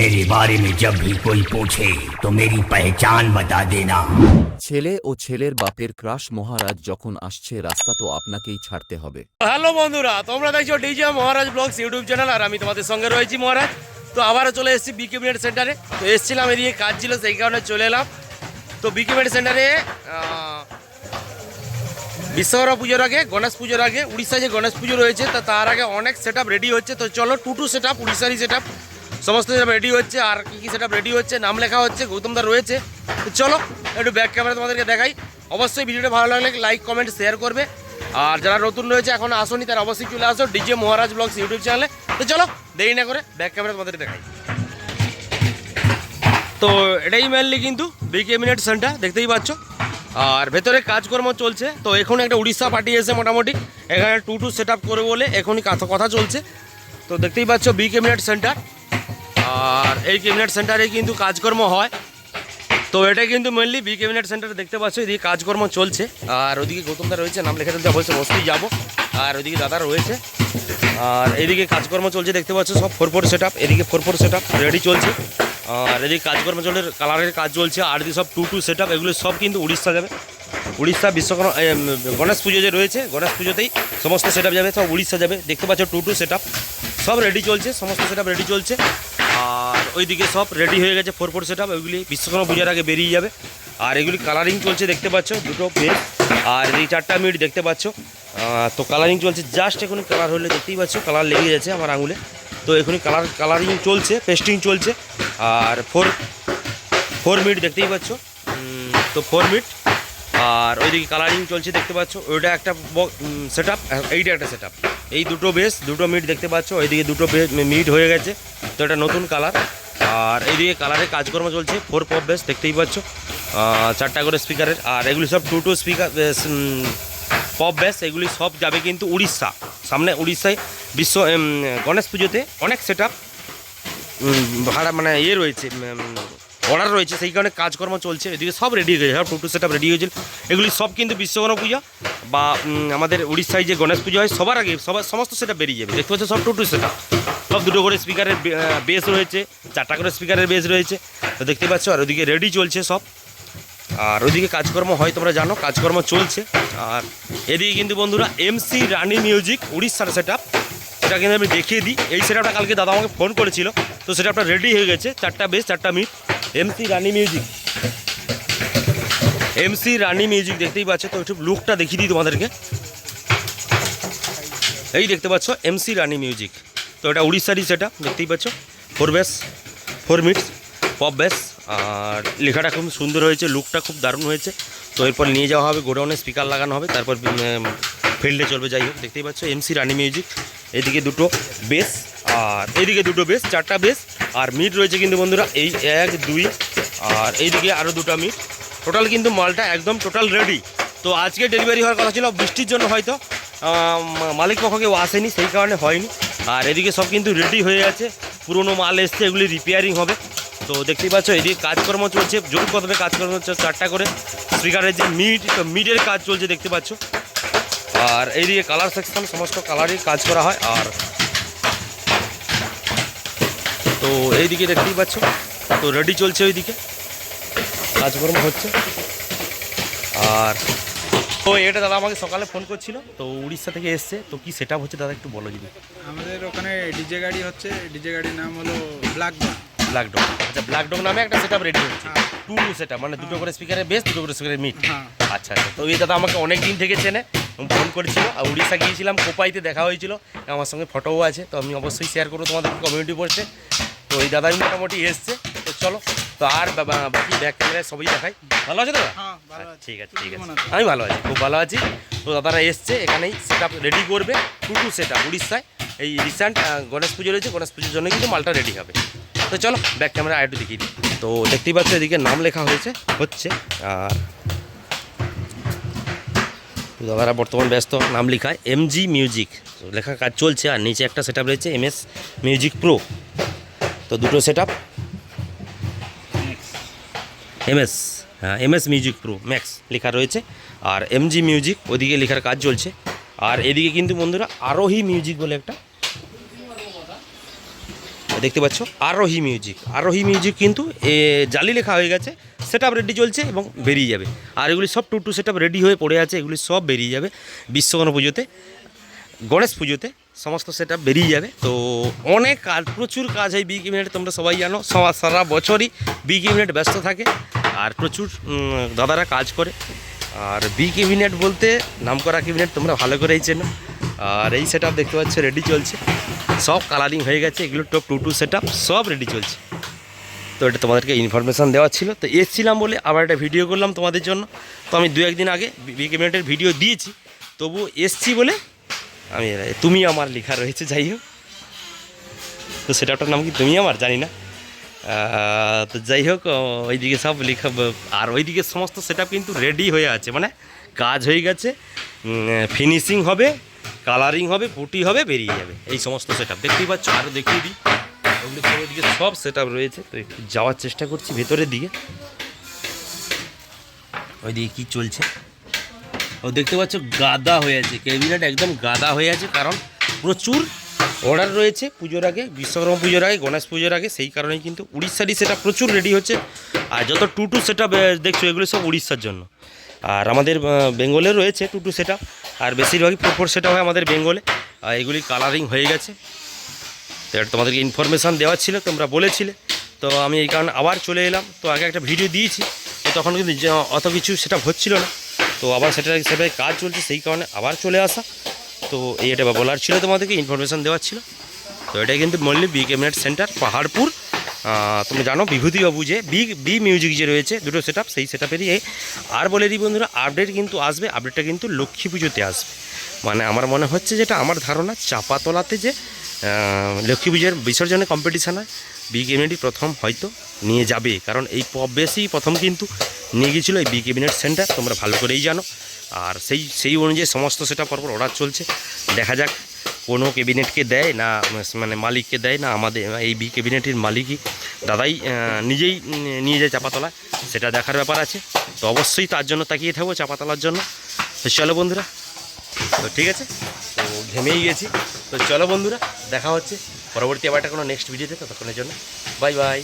मेरे बारे में जब भी कोई पूछे तो मेरी पहचान बता देना ছেলে ও ছেলের বাপের ক্রাশ মহারাজ যখন আসছে রাস্তা তো আপনাকেই ছাড়তে হবে হ্যালো বন্ধুরা তোমরা দেখছো DJ Maharaj vlogs YouTube channel আর আমি তোমাদের সঙ্গে রয়েছি মহারাজ তো আবারও চলে এসেছি বিকে মিনিট সেন্টারে তো এসেছিলাম এদিকে কাজ ছিল সেই কারণে চলে এলাম তো বিকে মিনিট সেন্টারে আহ, বিশ্বকর্মা পুজোর আগে গণেশ পুজোর আগে উড়িষ্যায় যে গণেশ পুজো রয়েছে তা তার আগে অনেক সেট রেডি হচ্ছে তো চলো টু টু সেট আপ উড়িষ্যারই সেট আপ সমস্ত রেডি হচ্ছে, আর কী কী সেটা রেডি হচ্ছে, নাম লেখা হচ্ছে গৌতমদা রয়েছে। চলো, একটু ব্যাক ক্যামেরা তোমাদেরকে দেখাই। অবশ্যই ভিডিওটা ভালো লাগলে লাইক কমেন্ট শেয়ার করবে। আর যারা নতুন রয়েছে, এখন আসনি, তারা অবশ্যই চলে আসো ডিজে মহারাজ ব্লগস ইউটিউব চ্যানেলে তো চলো, দেরি না করে ব্যাক ক্যামেরা তোমাদের দেখাই। তো এটাই মেনলি কিন্তু বিকে মিনিট সেন্টার দেখতেই পাচ্ছ। আর ভেতরে কাজকর্ম চলছে। তো এখন একটা উড়িষ্যা পার্টি এসে মোটামুটি। এখানে টু টু সেট আপ করবে বলে এখনই কথা চলছে। তো দেখতেই পাচ্ছ বি ক্যাবিনেট সেন্টার আর এই ক্যাবিনেট সেন্টারে কিন্তু কাজকর্ম হয়। তো এটা কিন্তু মেনলি বি ক্যাবিনেট সেন্টারে দেখতে পাচ্ছ, এদিকে কাজকর্ম চলছে। আর ওদিকে গৌতমদা রয়েছে, নাম লেখা চলছে অবশ্যই যাব। আর ওদিকে দাদা রয়েছে। আর এদিকে কাজকর্ম চলছে, দেখতে পাচ্ছ সব ফোর ফোর সেট এদিকে ফোর ফোর সেট রেডি চলছে। আর এদিকে কাজকর্ম চলছে কালারের কাজ চলছে, আর এদিকে সব টু টু সেট এগুলো সব কিন্তু উড়িষ্যা যাবে। উড়িষ্যা বিশ্বকর্মা গণেশ পুজো যে রয়েছে, গণেশ পুজোতেই সমস্ত সেট যাবে, সব উড়িষ্যা যাবে। দেখতে পাচ্ছ টু টু সেট সব রেডি চলছে, সমস্ত সেট রেডি চলছে। আর ওইদিকে সব রেডি হয়ে গেছে ফোর ফোর সেট আপ ওইগুলি বিশ্বকর্মা পূজার আগে বেরিয়ে যাবে। আর এগুলি কালারিং চলছে, দেখতে পাচ্ছ, দুটো পেজ আর এই চারটা মিনিট দেখতে পাচ্ছ। তো কালারিং চলছে জাস্ট এখন কালার হলে দেখতেই পাচ্ছ কালার লেগে যাচ্ছে আমার আঙুলে। তো এখনই কালার কালারিং চলছে পেস্টিং চলছে। আর ফোর ফোর মিনিট দেখতেই পাচ্ছ। তো ফোর মিনিট আর ওইদিকে কালারিং চলছে, দেখতে পাচ্ছ। ওইটা একটা সেট আপ এইটা একটা সেট এই দুটো বেস দুটো মিট দেখতে পাচ্ছ। ওইদিকে দুটো মিট হয়ে গেছে। তো এটা নতুন কালার আর এইদিকে কালারের কাজকর্ম চলছে। ফোর পপ বেস দেখতেই পাচ্ছ। চারটা করে স্পিকারের আর এগুলি সব টু টু স্পিকার পপ ব্যাস এগুলি সব যাবে কিন্তু উড়িষ্যা। সামনে উড়িষ্যায় বিশ্ব গণেশ পুজোতে অনেক সেট আপ ভাড়া মানে ইয়ে রয়েছে অর্ডার রয়েছে, সেই কারণে কাজকর্ম চলছে। এদিকে সব রেডি হয়ে গেছে। সব টুটু সেট রেডি হয়েছিল এগুলি সব কিন্তু বিশ্বকর্মা পূজা বা আমাদের উড়িষ্যায় যে গণেশ পুজো হয়, সবার আগে সবার, সমস্ত সেটা বেরিয়ে যাবে। দেখতে পাচ্ছ, সব টুটু সেট সব দুটো করে স্পিকারের বেস রয়েছে। চারটা করে স্পিকারের বেস রয়েছে। তো দেখতে পাচ্ছ, আর ওদিকে রেডি চলছে সব। আর ওদিকে কাজকর্ম হয়, তোমরা জানো, কাজকর্ম চলছে। আর এদিকে কিন্তু বন্ধুরা এমসি রানী মিউজিক উড়িষ্যার সেট সেটা কিন্তু আমি দেখিয়ে দিই। এই সেট আপটা কালকে দাদা আমাকে ফোন করেছিল। তো সেটা আপটা রেডি হয়ে গেছে। চারটা বেস চারটা mid MC Rani music MC Rani music দেখতেই পাচ্ছ তো, একটু লুকটা দেখিয়ে দিই তোমাদেরকে। এই দেখতে পাচ্ছ এমসি রানী মিউজিক তো এটা উড়িষ্যারই সেটা দেখতেই পাচ্ছ। Four bass four mids pop bass আর লেখাটা খুব সুন্দর হয়েছে লুকটা খুব দারুণ হয়েছে। তো এরপর নিয়ে যাওয়া হবে গোডাউনে স্পিকার লাগানো হবে, তারপর ফিল্ডে চলবে, যাই হোক, দেখতেই পাচ্ছ এমসি রানী মিউজিক এদিকে দুটো বেস আর এইদিকে দুটো বেস চারটা বেস আর মিট রয়েছে কিন্তু বন্ধুরা এই এক, দুই, আর এইদিকে আরও দুটো মিট টোটাল কিন্তু মালটা একদম টোটাল রেডি তো আজকে ডেলিভারি হওয়ার কথা ছিল, বৃষ্টির জন্য হয়তো মালিক পক্ষ কেউ আসেনি, সেই কারণে হয়নি। আর এদিকে সব কিন্তু রেডি হয়ে আছে পুরনো মাল এসছে, এগুলি রিপেয়ারিং হবে। তো দেখতেই পাচ্ছ, এদিকে কাজকর্ম চলছে জোর কদমে কাজকর্ম হচ্ছে চারটা করে। স্পিকারের যে মিড তো মিডের কাজ চলছে দেখতে পাচ্ছ। আর এইদিকে কালার সেকশন সমস্ত কালারই কাজ করা হয়। আর তো এইদিকে দেখতেই পাচ্ছ। তো রেডি চলছে ওইদিকে। কাজকর্ম হচ্ছে। আর তো এটা দাদা আমাকে সকালে ফোন করছিল তো উড়িষ্যা থেকে এসছে। তো কি সেট হচ্ছে দাদা একটু বলো যদি আমাদের ওখানে ডিজে গাড়ি হচ্ছে। ডিজে গাড়ির নাম হলো ব্ল্যাক বার ব্ল্যাক ডগ আচ্ছা ব্ল্যাক ডগ নামে একটা সেট রেডি হচ্ছে। হ্যাঁ। টু সেট মানে দুটো করে স্পিকারের বেস দুটো করে স্পিকারের মিট হ্যাঁ। আচ্ছা আচ্ছা। তো এই দাদা আমাকে অনেক দিন থেকে চেনে ফোন করেছিল। আর উড়িষ্যা গিয়েছিলাম কোপাইতে দেখা হয়েছিল। আমার সঙ্গে ফটোও আছে। তো আমি অবশ্যই শেয়ার করব তোমাদের কমিউনিটি পোস্টে তো এই দাদাই মোটামুটি এসছে। তো চলো তো আর বাকি ব্যাক ক্যামেরায় সবই দেখাই। ভালো আছে দাদা? হ্যাঁ আছে। ঠিক আছে ঠিক আছে। আমি ভালো আছি খুব ভালো আছি। তো দাদারা এসছে এখানেই সেট আপ রেডি করবে। টু টু সেট আপ উড়িষ্যায়। এই রিসেন্ট গণেশ পুজো রয়েছে গণেশ পুজোর জন্য কিন্তু মালটা রেডি হবে। তো চলো ব্যাক ক্যামেরা আরেকটু দেখিয়ে দিই। তো দেখতেই পাচ্ছ এদিকে নাম লেখা হয়েছে হচ্ছে আর দাদারা বর্তমান ব্যস্ত নাম লেখায় এমজি মিউজিক লেখা কাজ চলছে আর নিচে একটা সেট আপ রয়েছে এম এস মিউজিক প্রো তো দুটো সেট আপ এমএস হ্যাঁ এমএস মিউজিক প্রো ম্যাক্স লেখা রয়েছে আর এমজি মিউজিক ওদিকে লেখার কাজ চলছে। আর এদিকে কিন্তু বন্ধুরা আরোহী মিউজিক বলে একটা। দেখতে পাচ্ছ আরোহী মিউজিক আরোহী মিউজিক কিন্তু এ, জালি লেখা হয়ে গেছে সেট রেডি চলছে এবং বেরিয়ে যাবে। আর এগুলি সব টু টু সেট রেডি হয়ে পড়ে আছে এগুলি সব বেরিয়ে যাবে বিশ্বকর্মা পুজোতে গণেশ পুজোতে। সমস্ত সেটা বেরিয়ে যাবে। তো অনেক কাজ, প্রচুর কাজ হয় বি ক্যাবিনেট তোমরা সবাই জানো, সারা বছরই বি ক্যাবিনেট ব্যস্ত থাকে আর প্রচুর দাদারা কাজ করে। আর বি ক্যাবিনেট বলতে নামকরা ক্যাবিনেট তোমরা ভালো করেই চেনো। আর এই সেট দেখতে পাচ্ছ রেডি চলছে। সব কালারিং হয়ে গেছে, এগুলো টপ টু টু সেট সব রেডি চলছে। তো এটা তোমাদেরকে ইনফরমেশান দেওয়া ছিল। তো এসছিলাম বলে আবার একটা ভিডিও করলাম তোমাদের জন্য। তো আমি দু একদিন আগে বি ক্যাবিনেটের ভিডিও দিয়েছি। তবু এসছি বলে আমি তুমি আমার লেখা রয়েছে, যাই হোক। তো সেটাটার নাম কি? তুমি আমার? জানি না। তো যাই হোক ওইদিকে সব লেখা আর ওইদিকে সমস্ত সেটা কিন্তু রেডি হয়ে আছে। মানে কাজ হয়ে গেছে ফিনিশিং হবে কালারিং হবে, পুটি হবে, বেরিয়ে যাবে। এই সমস্ত সেট আপ দেখতেই পাচ্ছ আরও দেখিয়ে দিই। ওগুলো সব ওইদিকে সব সেট আপ রয়েছে। তো একটু যাওয়ার চেষ্টা করছি ভেতরের দিকে। ওইদিকে কী চলছে? ও দেখতে পাচ্ছ, গাদা হয়ে আছে। ক্যাবিনেট একদম গাদা হয়ে আছে, কারণ প্রচুর অর্ডার রয়েছে পুজোর আগে, বিশ্বকর্মা পুজোর আগে, গণেশ পুজোর আগে, সেই কারণেই কিন্তু উড়িষ্যারই সেটা প্রচুর রেডি হচ্ছে। আর যত টু টু সেটা দেখছ, এগুলো সব উড়িষ্যার জন্য। আর আমাদের বেঙ্গলে রয়েছে টু টু সেটা আর বেশিরভাগই ফোর সেটা হয় আমাদের বেঙ্গলে। আর এগুলি কালারিং হয়ে গেছে। তো এটা তোমাদেরকে ইনফরমেশান দেওয়া ছিল, তোমরা বলেছিলে। তো আমি এই কারণে আবার চলে এলাম। তো আগে একটা ভিডিও দিয়েছি, তো তখন কিন্তু অত কিছু সেটা হচ্ছিল না। তো আবার সেটা সেভাবে কাজ চলছে, সেই কারণে আবার চলে আসা। তো এই এটা বলার ছিল তোমাদেরকে ইনফরমেশান দেওয়ার ছিল। তো এটা কিন্তু মল্লি বি ক্যাবিনেট সেন্টার পাহাড়পুর। তুমি জানো বিভূতিবাবু যে বি বি মিউজিক যে রয়েছে, দুটো সেট সেই সেট আপেরই আর বলে দিই বন্ধুরা আপডেট কিন্তু আসবে আপডেটটা কিন্তু লক্ষ্মী পুজোতে আসবে। মানে আমার মনে হচ্ছে যেটা আমার ধারণা, চাপাতলাতে যে লক্ষ্মী পুজোর বিসর্জনে কম্পিটিশান হয় বি ক্যাবিনেটই প্রথম হয়তো নিয়ে যাবে, কারণ এই বেশি প্রথম কিন্তু নিয়ে গিয়েছিল এই বি ক্যাবিনেট সেন্টার, তোমরা ভালো করেই জানো। আর সেই সেই অনুযায়ী সমস্ত সেটা পরপর অর্ডার চলছে। দেখা যাক কোনো ক্যাবিনেটকে দেয় না মানে মালিককে দেয় না, আমাদের এই বি ক্যাবিনেটের মালিকই দাদাই নিজেই নিয়ে যায় চাপাতলায় সেটা দেখার ব্যাপার আছে। তো অবশ্যই তার জন্য তাকিয়ে থাকব চাপাতলার জন্য। তো চলো বন্ধুরা, তো ঠিক আছে, তো ঘেমেই গেছি। তো চলো বন্ধুরা, দেখা হচ্ছে। পরবর্তী আবার একটা কোনো নেক্সট ভিডিও ভিডিওতে ততক্ষণের জন্য। Bye bye